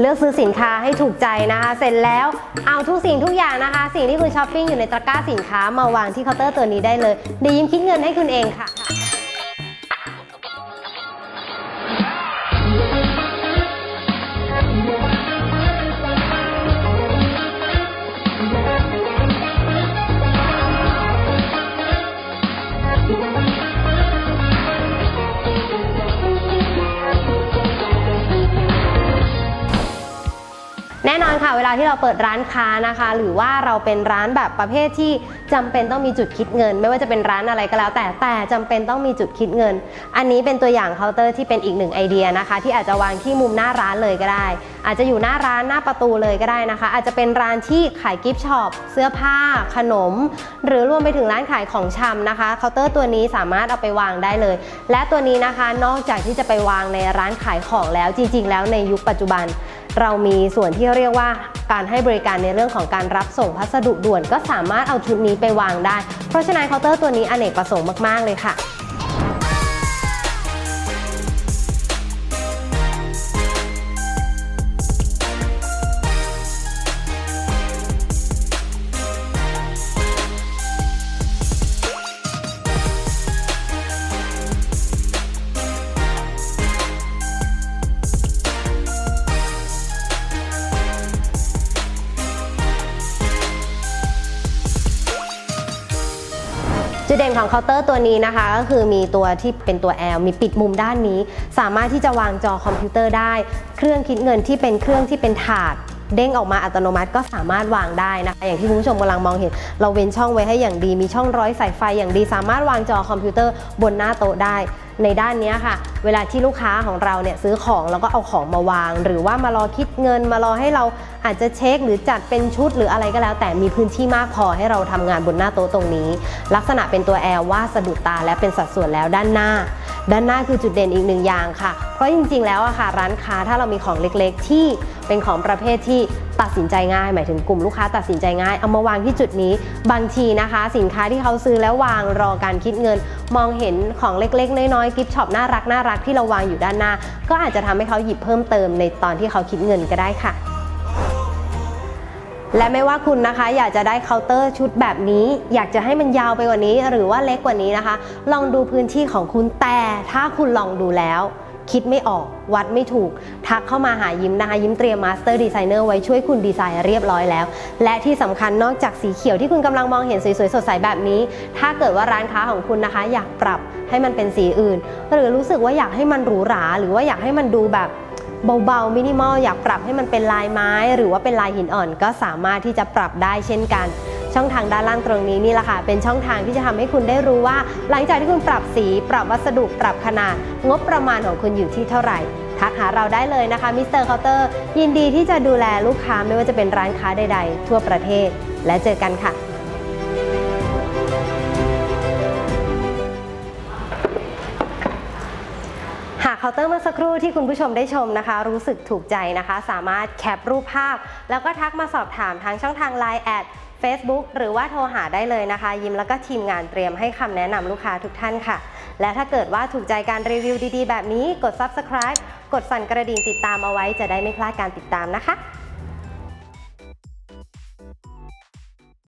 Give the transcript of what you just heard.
เลือกซื้อสินค้าให้ถูกใจนะคะ เสร็จแล้วเอาทุกสิ่งทุกอย่างนะคะ สิ่งที่คุณช้อปปิ้งอยู่ในตะกร้าสินค้ามาวางที่เคาน์เตอร์ตัวนี้ได้เลยเดี๋ยวยิ้มคิดเงินให้คุณเองค่ะ ค่ะ เวลาที่เราเปิดร้านค้านะคะ หรือว่าเราเป็นร้านแบบประเภทที่จำเป็นต้องมีจุดคิดเงิน ไม่ว่าจะเป็นร้านอะไรก็แล้ว แต่แต่จำเป็นต้องมีจุดคิดเงิน อันนี้เป็นตัวอย่างเคาน์เตอร์ที่เป็นอีกหนึ่งไอเดียนะคะ ที่อาจจะวางที่มุมหน้าร้านเลยก็ได้ อาจจะอยู่หน้าร้านหน้าประตูเลยก็ได้นะคะ อาจจะเป็นร้านที่ขายกิฟต์ช็อปเสื้อผ้า ขนม หรือรวมไปถึงร้านขายของชำนะคะเคาน์เตอร์ตัวนี้สามารถเอาไปวางได้เลย และตัวนี้นะคะนอกจากที่จะไปวางในร้านขายของแล้วจริง ๆ แล้วในยุคปัจจุบันเรามีส่วนที่เรียกว่าการให้บริการในเรื่องของการรับส่งพัสดุด่วน ก็สามารถเอาชุดนี้ไปวางได้ เพราะฉะนั้นเคาน์เตอร์ตัวนี้อเนกประสงค์มาก ๆ เลยค่ะ จุดเด่นของเคาน์เตอร์ตัวนี้นะคะ ก็คือมีตัวที่เป็นตัว L มีปิดมุมด้านนี้ สามารถที่จะวางจอคอมพิวเตอร์ได้ เครื่องคิดเงินที่เป็นเครื่องที่เป็นถาด เด้งออกมาอัตโนมัติก็สามารถวางได้นะคะ อย่างที่คุณผู้ชมกำลังมองเห็น เราเว้นช่องไว้ให้อย่างดี มีช่องร้อยสายไฟอย่างดี สามารถวางจอคอมพิวเตอร์บนหน้าโต๊ะได้ ในด้านนี้ค่ะ เวลาที่ลูกค้าของเราเนี่ยซื้อของแล้วก็เอาของมาวาง หรือว่ามารอคิดเงินมารอให้เราอาจจะเช็คหรือจัดเป็นชุดหรืออะไรก็แล้ว แต่มีพื้นที่มากพอให้เราทำงานบนหน้าโต๊ะตรงนี้ ลักษณะเป็นตัวแอลว่าสะดุดตาและเป็นสัดส่วนแล้วด้านหน้า ด้านหน้าคือจุดเด่นอีกหนึ่งอย่างค่ะ เพราะจริงๆ แล้วอะค่ะร้านค้าถ้าเรามีของเล็กๆ ที่เป็นของประเภทที่ตัดสินใจง่ายหมายถึงกลุ่มลูกค้าตัดสินใจง่าย เอามาวางที่จุดนี้ บางทีนะคะ สินค้าที่เขาซื้อแล้ววางรอการคิดเงิน มองเห็นของเล็กๆ น้อยๆกิฟต์ช็อปน่ารักน่ารักที่เราวางอยู่ด้านหน้า ก็อาจจะทำให้เขาหยิบเพิ่มเติมในตอนที่เขาคิดเงินก็ได้ค่ะ และไม่ว่าคุณนะคะ อยากจะได้เคาน์เตอร์ชุดแบบนี้ อยากจะให้มันยาวไปกว่านี้ หรือว่าเล็กกว่านี้นะคะ ลองดูพื้นที่ของคุณแต่ถ้าคุณลองดูแล้ว คิดไม่ออกวัดไม่ถูก ทักเข้ามาหายิ้มนะคะ ยิ้มเตรียมมาสเตอร์ดีไซเนอร์ไว้ช่วยคุณดีไซน์เรียบร้อยแล้ว และที่สำคัญนอกจากสีเขียวที่คุณกำลังมองเห็นสวยๆสดใสแบบนี้ ถ้าเกิดว่าร้านค้าของคุณนะคะ อยากปรับให้มันเป็นสีอื่น หรือรู้สึกว่าอยากให้มันหรูหราหรือว่าอยากให้มันดูแบบ เบาๆมินิมอลอยากปรับให้มันเป็นลายไม้ หรือว่าเป็นลายหินอ่อนก็สามารถที่จะปรับได้เช่นกัน ช่องทางด้านล่างตรงนี้นี่แหละค่ะ เป็นช่องทางที่จะทำให้คุณได้รู้ว่า หลังจากที่คุณปรับสี ปรับวัสดุปรับขนาด งบประมาณของคุณอยู่ที่เท่าไหร่ทักหาเราได้เลยนะคะมิสเตอร์เคาน์เตอร์ยินดีที่จะดูแลลูกค้าไม่ว่าจะเป็นร้านค้าใดๆ ทั่วประเทศ และเจอกันค่ะ น์เตอร์เมื่อสักครู่ที่คุณผู้ชมได้ชมนะคะ รู้สึกถูกใจนะคะ สามารถแคปรูปภาพ แล้วก็ทักมาสอบถามทางช่องทาง Line แอด Facebook หรือว่าโทรหาได้เลยนะคะ ยิ้มแล้วก็ทีมงานเตรียมให้คำแนะนำลูกค้าทุกท่านค่ะ และถ้าเกิดว่าถูกใจการรีวิวดีๆ แบบนี้กด Subscribe กดสั่นกระดิ่งติดตามเอาไว้จะได้ไม่พลาดการติดตามนะคะ